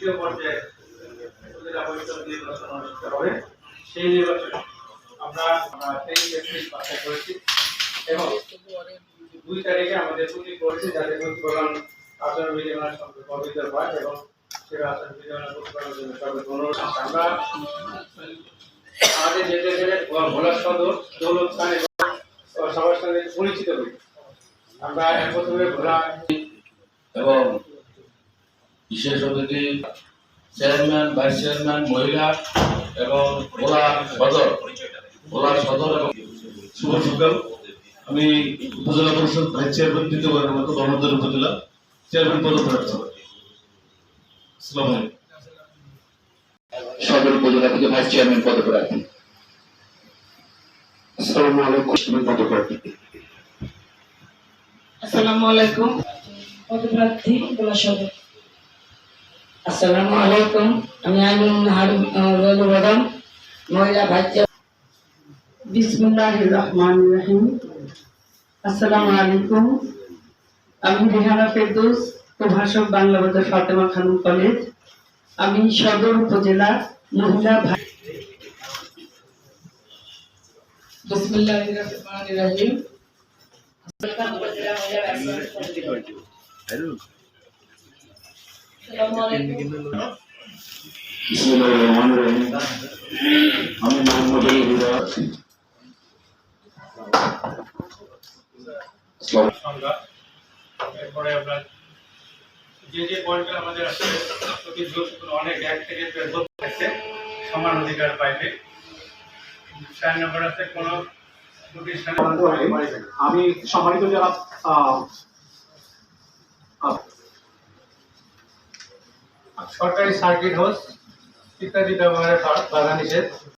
দ্বিতীয় পর্যায়ে পরিষদ নির্বাচন অনুষ্ঠিত হবে। সেই নির্বাচনে আমরা তেইশ এপ্রিল বাছাই করেছি এবং দুই তারিখে আমাদের ছুটি করেছি যাতে প্রতিপালন আচরণ বিধিমালার সঙ্গে পবিত্র হয় এবং সেটা আচরণ বিধিমালা প্রতিপালনের জন্য সবাই অনুরোধ আমরা আমাদের যে দেশের ভোলা সদর দৌলত খান এবং সবার সঙ্গে পরিচিত হই। আমরা এক প্রথমে ভোলা বিশেষ অতিথি চেয়ারম্যান ভাইস চেয়ারম্যান মহিলা এবং ভোলা সদর। ভোলা সদর এবং শুভ সকাল। আমি উপজেলা পরিষদ ভাইস চেয়ারম্যান দ্বিতীয়বারের মতো গণতন্ত্র উপজেলা চেয়ারম্যান পদপ্রার্থী। আসসালামু আলাইকুম। সদর উপজেলা থেকে ভাইস চেয়ারম্যান পদপ্রার্থী। আসসালামু আলাইকুম পদপ্রার্থী। আসসালামু আলাইকুম সদর। আসসালামু আলাইকুম। আমি আইনুল নাহার রোল বেগম মহিলা ভাইস বিসমুল্লাহির রহমানির রহিম। আসসালামু আলাইকুম। আমি রেহানা ফেরদৌস প্রভাষক বাংলা বাজার ফাতেমা খানম কলেজ। আমি সদর উপজেলা মহিলা ভাই বিসমুল্লাহির রহমানির রহিম। বিসমিল্লাহির রহিম আমি মোহাম্মদ এরপরে আমরা যে যে পয়েন্টগুলো আমাদের আসলে প্রতি অনেক এক থেকে থাকছে সমান অধিকার পাইবে। চার নম্বর আছে কোনো আমি সম্মানিত যারা সরকারি সার্কিট হাউস ইত্যাদি ব্যবহারের বাধা নিষেধ।